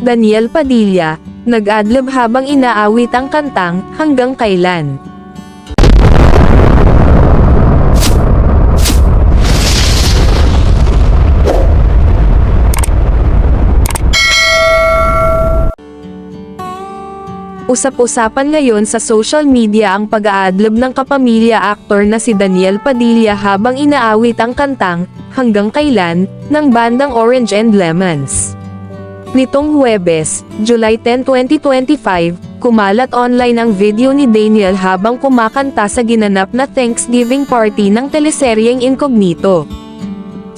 Daniel Padilla, nag-adlib habang inaawit ang kantang, hanggang kailan. Usap-usapan ngayon sa social media ang pag-aadlib ng kapamilya aktor na si Daniel Padilla habang inaawit ang kantang, Hanggang Kailan, ng bandang Orange and Lemons. Nitong Huwebes, July 10, 2025, kumalat online ang video ni Daniel habang kumakanta sa ginanap na Thanksgiving party ng teleseryeng Incognito.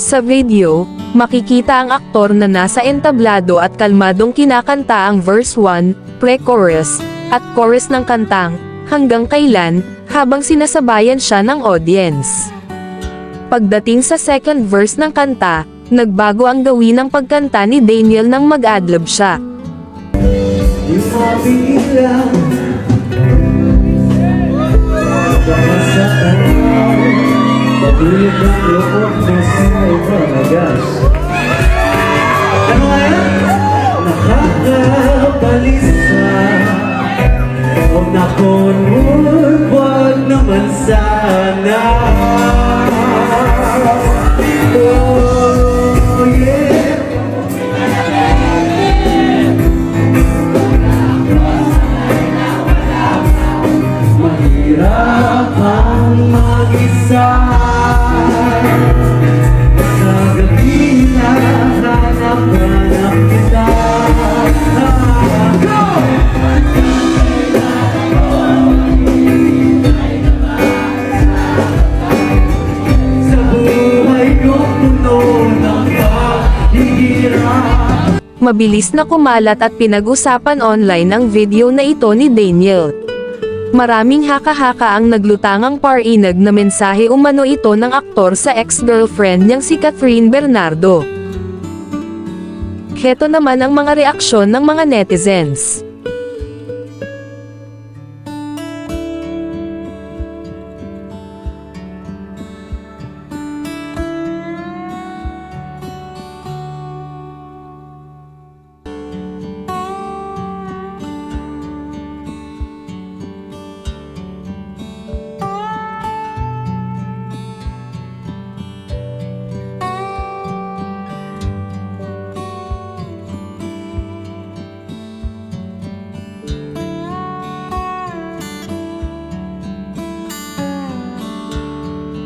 Sa video, makikita ang aktor na nasa entablado at kalmadong kinakanta ang verse 1, pre-chorus, at chorus ng kantang, hanggang kailan, habang sinasabayan siya ng audience. Pagdating sa second verse ng kanta, nagbago ang gawin ng pagkanta ni Daniel nang mag-adlib siya. Ano nga yan? Nakakabalisa Huwag na konmul, wag naman sana Oh, mag-isa Sa gabi na hanap-hanap kita Go! Sa buhay ko puno ng Mabilis na kumalat at pinag-usapan online ang video na ito ni Daniel. Maraming haka-haka ang naglutangang parinag na mensahe umano ito ng aktor sa ex-girlfriend niyang si Catherine Bernardo. Heto naman ang mga reaksyon ng mga netizens.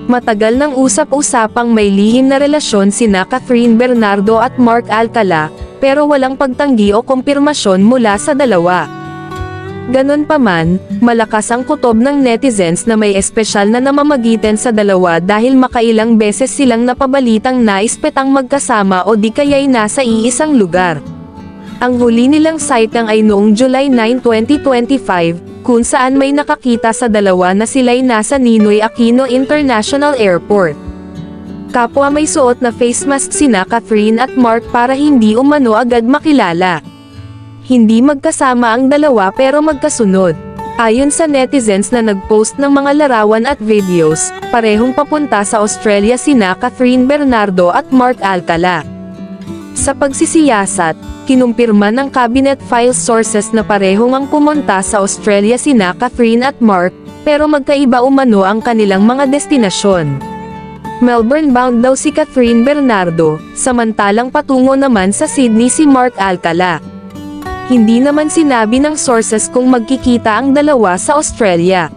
Matagal nang usap-usapang may lihim na relasyon sina Catherine Bernardo at Mark Alcala, pero walang pagtanggi o kumpirmasyon mula sa dalawa. Ganon pa man, malakas ang kutob ng netizens na may espesyal na namamagitan sa dalawa dahil makailang beses silang napabalitang naispetang magkasama o di kaya'y nasa iisang lugar. Ang huli nilang sighting ay noong July 9, 2025, kung saan may nakakita sa dalawa na sila'y nasa Ninoy Aquino International Airport. Kapwa may suot na face mask sina Catherine at Mark para hindi umano agad makilala. Hindi magkasama ang dalawa pero magkasunod. Ayon sa netizens na nagpost ng mga larawan at videos, parehong papunta sa Australia sina Catherine Bernardo at Mark Alcala. Sa pagsisiyasat, kinumpirma ng cabinet file sources na parehong ang pumunta sa Australia sina Catherine at Mark, pero magkaiba umano ang kanilang mga destinasyon. Melbourne bound daw si Catherine Bernardo, samantalang patungo naman sa Sydney si Mark Alcala. Hindi naman sinabi ng sources kung magkikita ang dalawa sa Australia.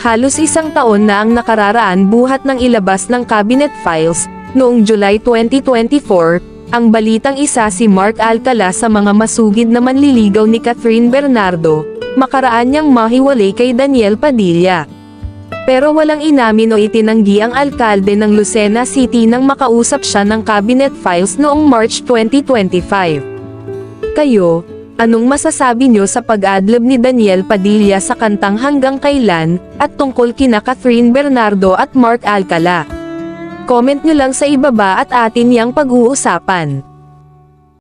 Halos isang taon na ang nakararaan buhat ng ilabas ng cabinet files, noong July 2024, ang balitang isa si Mark Alcala sa mga masugid na manliligaw ni Catherine Bernardo, makaraan niyang mahiwalay kay Daniel Padilla. Pero walang inamin o itinanggi ang alkalde ng Lucena City nang makausap siya ng cabinet files noong March 2025. Kayo, anong masasabi nyo sa pag-adlib ni Daniel Padilla sa kantang Hanggang Kailan, at tungkol kina Catherine Bernardo at Mark Alcala? Comment nyo lang sa ibaba at atin yang pag-uusapan.